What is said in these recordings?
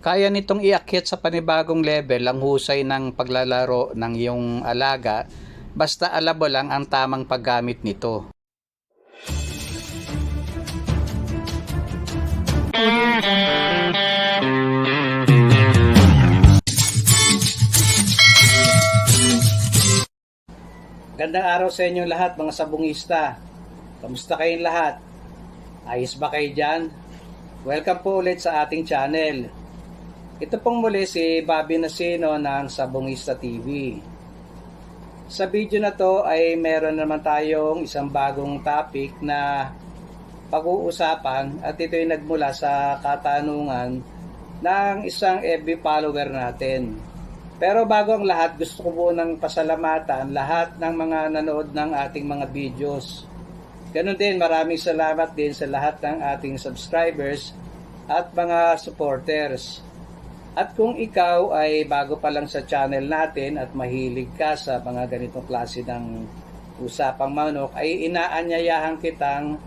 Kaya nitong iakyat sa panibagong level ang husay ng paglalaro ng iyong alaga basta alam lang ang tamang paggamit nito. Gandang araw sa inyo lahat mga sabungista. Kamusta kayong lahat? Ayos ba kayo dyan? Welcome po ulit sa ating channel. Ito pong muli si Bobby Nasino ng Sabungista TV. Sa video na to ay meron naman tayong isang bagong topic na pag-uusapan at ito ay nagmula sa katanungan ng isang FB follower natin. Pero bago ang lahat, gusto ko po nang pasalamatan lahat ng mga nanood ng ating mga videos. Ganon din, maraming salamat din sa lahat ng ating subscribers at mga supporters. At kung ikaw ay bago pa lang sa channel natin at mahilig ka sa mga ganitong klase ng usapang manok, ay inaanyayahan kitang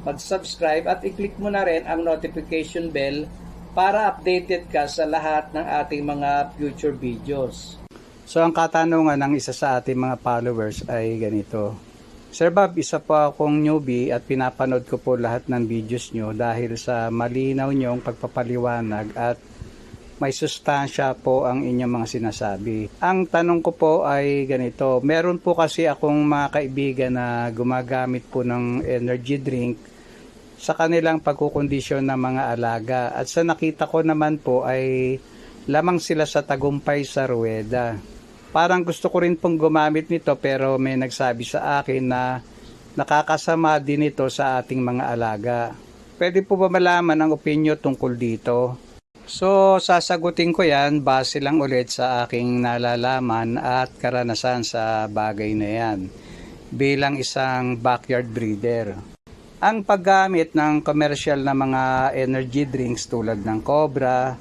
mag-subscribe at i-click mo na rin ang notification bell para updated ka sa lahat ng ating mga future videos. So ang katanungan ng isa sa ating mga followers ay ganito. Sir Bob, isa po akong newbie at pinapanood ko po lahat ng videos nyo dahil sa malinaw nyong pagpapaliwanag at may sustansya po ang inyong mga sinasabi. Ang tanong ko po ay ganito, meron po kasi akong mga kaibigan na gumagamit po ng energy drink sa kanilang pagkukondisyon ng mga alaga. At sa nakita ko naman po ay lamang sila sa tagumpay sa ruweda. Parang gusto ko rin pong gumamit nito pero may nagsabi sa akin na nakakasama din ito sa ating mga alaga. Pwede po ba malaman ang opinyo tungkol dito? So, sasagutin ko yan base lang ulit sa aking nalalaman at karanasan sa bagay na yan bilang isang backyard breeder. Ang paggamit ng commercial na mga energy drinks tulad ng Cobra,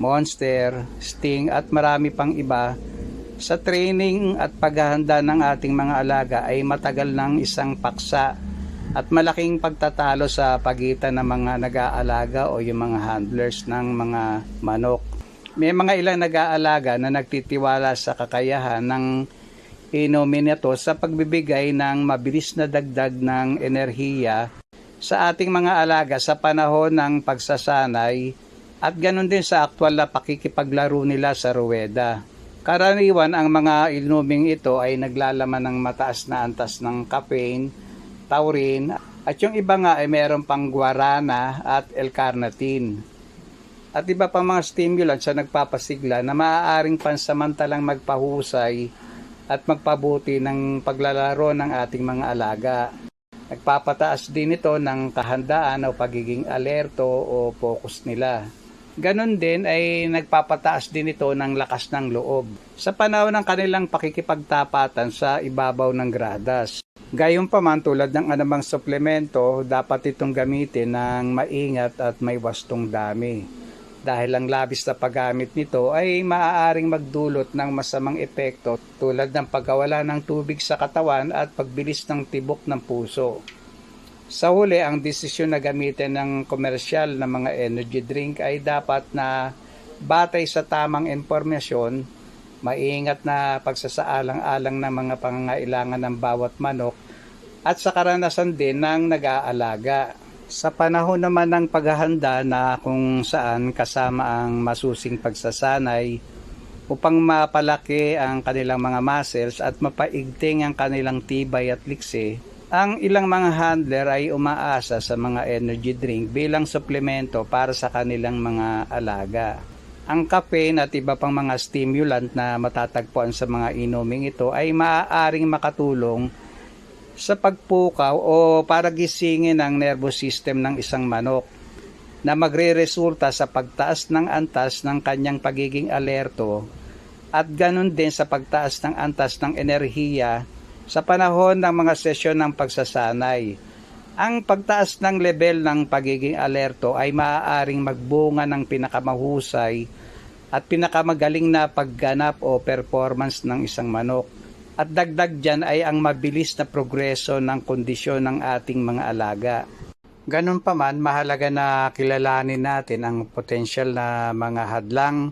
Monster, Sting at marami pang iba sa training at paghahanda ng ating mga alaga ay matagal ng isang paksa at malaking pagtatalo sa pagitan ng mga nag-aalaga o yung mga handlers ng mga manok. May mga ilang nag-aalaga na nagtitiwala sa kakayahan ng inumin nito sa pagbibigay ng mabilis na dagdag ng enerhiya sa ating mga alaga sa panahon ng pagsasanay at ganun din sa aktwal na pakikipaglaro nila sa ruweda. Karaniwan ang mga inuming ito ay naglalaman ng mataas na antas ng caffeine, taurine, at yung iba nga ay meron pang guarana at L-carnitine. At iba pang mga stimulants sa nagpapasigla na maaaring pansamantalang magpahusay at magpabuti ng paglalaro ng ating mga alaga. Nagpapataas din ito ng kahandaan o pagiging alerto o focus nila. Ganon din ay nagpapataas din ito ng lakas ng loob sa panahon ng kanilang pakikipagtapatan sa ibabaw ng gradas. Gayunpaman tulad ng anumang suplemento, dapat itong gamitin ng maingat at may wastong dami. Dahil ang labis na paggamit nito ay maaaring magdulot ng masamang epekto tulad ng pagkawala ng tubig sa katawan at pagbilis ng tibok ng puso. Sa huli, ang desisyon na gamitin ng komersyal na mga energy drink ay dapat na batay sa tamang impormasyon, maingat na pagsasaalang-alang ng mga pangangailangan ng bawat manok at sa karanasan din ng nag-aalaga. Sa panahon naman ng paghahanda na kung saan kasama ang masusing pagsasanay upang mapalaki ang kanilang mga muscles at mapaigting ang kanilang tibay at liksi, ang ilang mga handler ay umaasa sa mga energy drink bilang suplemento para sa kanilang mga alaga. Ang caffeine at iba pang mga stimulant na matatagpuan sa mga inuming ito ay maaaring makatulong sa pagpukaw o para gisingin ang nervous system ng isang manok na magre-resulta sa pagtaas ng antas ng kanyang pagiging alerto at ganun din sa pagtaas ng antas ng enerhiya sa panahon ng mga sesyon ng pagsasanay. Ang pagtaas ng level ng pagiging alerto ay maaaring magbunga ng pinakamahusay at pinakamagaling na pagganap o performance ng isang manok. At dagdag dyan ay ang mabilis na progreso ng kondisyon ng ating mga alaga. Ganun pa man, mahalaga na kilalanin natin ang potensyal na mga hadlang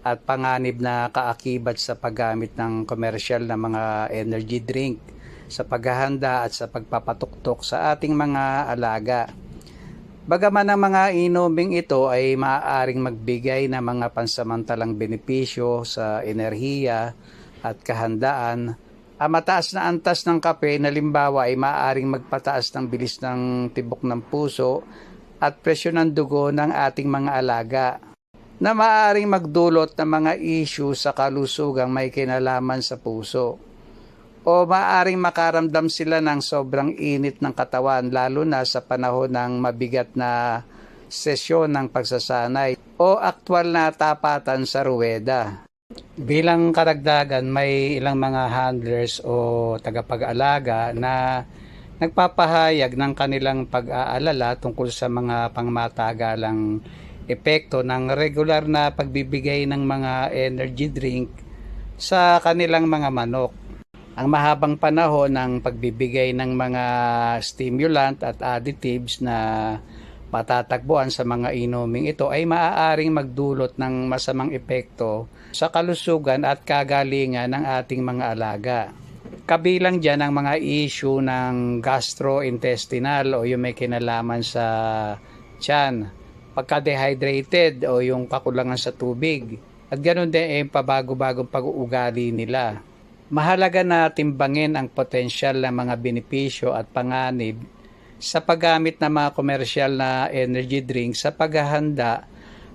at panganib na kaakibat sa paggamit ng komersyal na mga energy drink sa paghahanda at sa pagpapatuktok sa ating mga alaga. Bagaman ang mga inuming ito ay maaaring magbigay ng mga pansamantalang benepisyo sa enerhiya at kahandaan, ang mataas na antas ng kape na limbawa ay maaaring magpataas ng bilis ng tibok ng puso at presyon ng dugo ng ating mga alaga na maaaring magdulot ng mga issue sa kalusugang may kinalaman sa puso o maaaring makaramdam sila ng sobrang init ng katawan lalo na sa panahon ng mabigat na sesyon ng pagsasanay o aktwal na tapatan sa ruweda. Bilang karagdagan, may ilang mga handlers o tagapag-alaga na nagpapahayag ng kanilang pag-aalala tungkol sa mga pangmatagalang epekto ng regular na pagbibigay ng mga energy drink sa kanilang mga manok. Ang mahabang panahon ng pagbibigay ng mga stimulant at additives na matatagpuan sa mga inuming ito ay maaaring magdulot ng masamang epekto sa kalusugan at kagalingan ng ating mga alaga. Kabilang dyan ang mga issue ng gastrointestinal o yung may kinalaman sa tiyan, pagka-dehydrated o yung kakulangan sa tubig, at ganoon din yung pabago-bagong pag-uugali nila. Mahalaga na timbangin ang potensyal ng mga benepisyo at panganib sa paggamit ng mga komersyal na energy drink sa paghahanda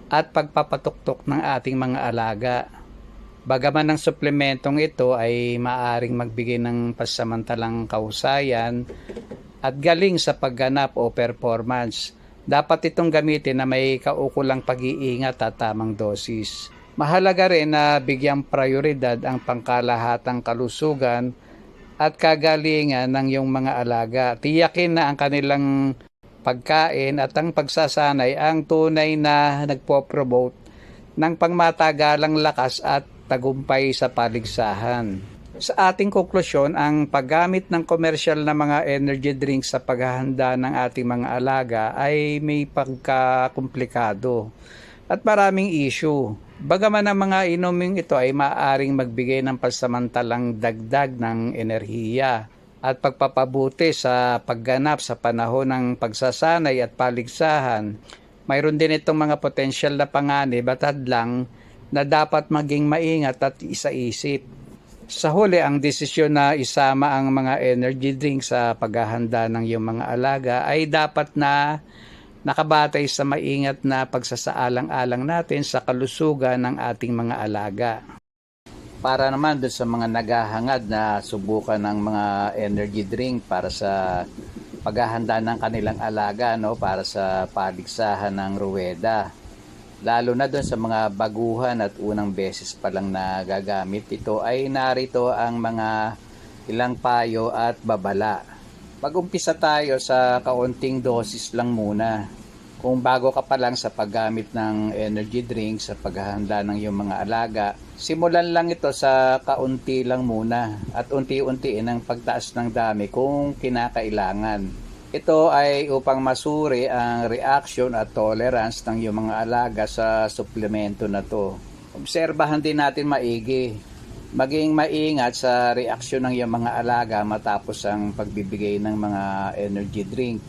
at pagpapatuktok ng ating mga alaga. Bagaman ang suplementong ito ay maaring magbigay ng pasamantalang kausayan at galing sa pagganap o performance, dapat itong gamitin na may kaukulang pag-iingat at tamang dosis. Mahalaga rin na bigyang prioridad ang pangkalahatang kalusugan at kagalingan ng iyong mga alaga. Tiyakin na ang kanilang pagkain at ang pagsasanay ang tunay na nagpo-promote ng pangmatagalang lakas at tagumpay sa paligsahan. Sa ating konklusyon, ang paggamit ng komersyal na mga energy drinks sa paghahanda ng ating mga alaga ay may pagkakomplikado at maraming issue. Bagaman ang mga inuming ito ay maaaring magbigay ng pasamantalang dagdag ng enerhiya at pagpapabuti sa pagganap sa panahon ng pagsasanay at paligsahan, mayroon din itong mga potensyal na panganib at hadlang na dapat maging maingat at isaisip. Sa huli, ang desisyon na isama ang mga energy drink sa paghahanda ng iyong mga alaga ay dapat na nakabatay sa maingat na pagsasaalang-alang natin sa kalusugan ng ating mga alaga. Para naman doon sa mga naghahangad na subukan ng mga energy drink para sa paghahanda ng kanilang alaga no para sa paligsahan ng ruweda. Lalo na doon sa mga baguhan at unang beses pa lang na gagamit ito ay narito ang mga ilang payo at babala. Mag-umpisa tayo sa kaunting dosis lang muna. Kung bago ka pa lang sa paggamit ng energy drink sa paghahanda ng iyong mga alaga, simulan lang ito sa kaunti lang muna at unti-untiin ang pagtaas ng dami kung kinakailangan. Ito ay upang masuri ang reaction at tolerance ng iyong mga alaga sa suplemento na to. Obserbahan din natin maigi. Maging maingat sa reaksyon ng iyong mga alaga matapos ang pagbibigay ng mga energy drink.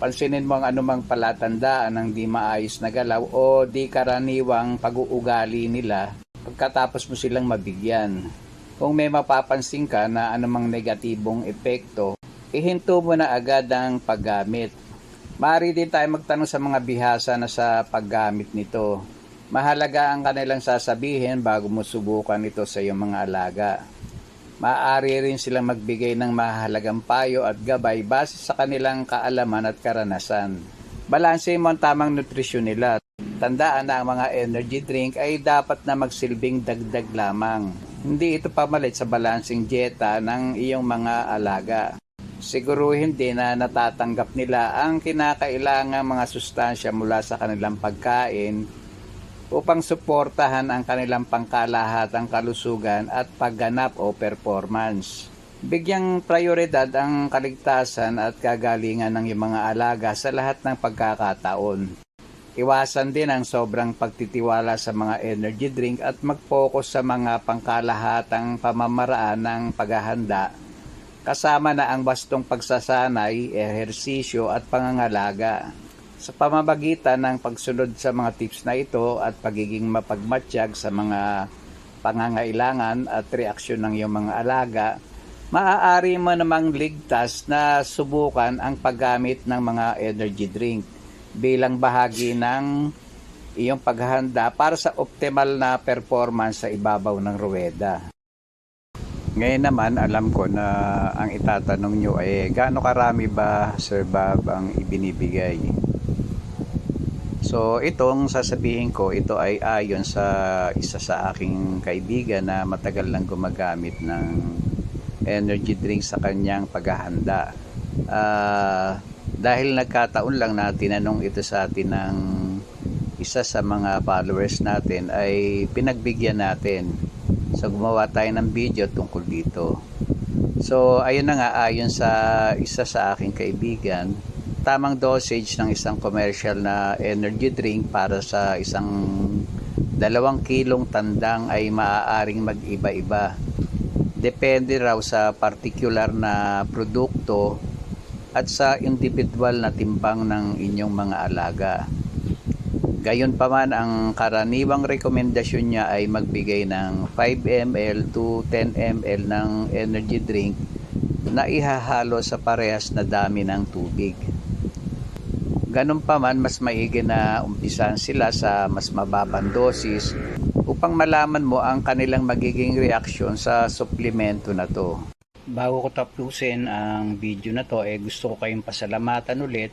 Pansinin mo ang anumang palatandaan ng di maayos na galaw o di karaniwang pag-uugali nila pagkatapos mo silang mabigyan. Kung may mapapansin ka na anumang negatibong epekto, ihinto mo na agad ang paggamit. Maaari din tayo magtanong sa mga bihasa na sa paggamit nito. Mahalaga ang kanilang sasabihin bago mo subukan ito sa iyong mga alaga. Maaari rin silang magbigay ng mahalagang payo at gabay base sa kanilang kaalaman at karanasan. Balanse mo ang tamang nutrisyon nila. Tandaan na ang mga energy drink ay dapat na magsilbing dagdag lamang. Hindi ito pamalit sa balancing dieta ng iyong mga alaga. Siguruhin din na natatanggap nila ang kinakailangang mga sustansya mula sa kanilang pagkain upang suportahan ang kanilang pangkalahatang kalusugan at pagganap o performance. Bigyang prioridad ang kaligtasan at kagalingan ng iyong mga alaga sa lahat ng pagkakataon. Iwasan din ang sobrang pagtitiwala sa mga energy drink at mag-focus sa mga pangkalahatang pamamaraan ng paghahanda kasama na ang bastong pagsasanay, ehersisyo at pangangalaga. Sa pamamagitan ng pagsunod sa mga tips na ito at pagiging mapagmatsyag sa mga pangangailangan at reaksyon ng iyong mga alaga, maaari mo namang ligtas na subukan ang paggamit ng mga energy drink bilang bahagi ng iyong paghahanda para sa optimal na performance sa ibabaw ng ruweda. Ngayon naman, alam ko na ang itatanong nyo ay gaano karami ba, Sir Bob, ang ibinibigay? So, itong sasabihin ko, ito ay ayon sa isa sa aking kaibigan na matagal lang gumagamit ng energy drink sa kanyang paghahanda. Ah, dahil nagkataon lang na tinanong ito sa atin ng isa sa mga followers natin ay pinagbigyan natin. So gumawa tayo ng video tungkol dito. So ayun na nga ayon sa isa sa aking kaibigan, tamang dosage ng isang commercial na energy drink para sa isang dalawang kilong tandang ay maaaring mag-iba-iba. Depende raw sa particular na produkto at sa individual na timbang ng inyong mga alaga. Gayon pa man ang karaniwang rekomendasyon niya ay magbigay ng 5 ml to 10 ml ng energy drink na ihahalo sa parehas na dami ng tubig. Ganun pa man, mas maigi na umpisan sila sa mas mababang dosis upang malaman mo ang kanilang magiging reaksyon sa suplemento na to. Bago ko tapusin ang video na to, eh gusto ko kayong pasalamatan ulit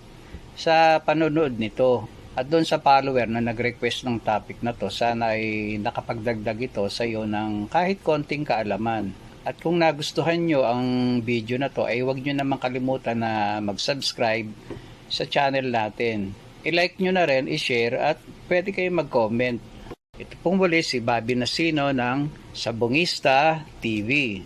sa panonood nito. At doon sa follower na nag-request ng topic na to, sana ay nakapagdagdag ito sa iyo ng kahit konting kaalaman. At kung nagustuhan nyo ang video na to, ay huwag nyo naman kalimutan na mag-subscribe sa channel natin. I-like nyo na rin, i-share at pwede kayo mag-comment. Ito pong muli si Bobby Nasino ng Sabongista TV.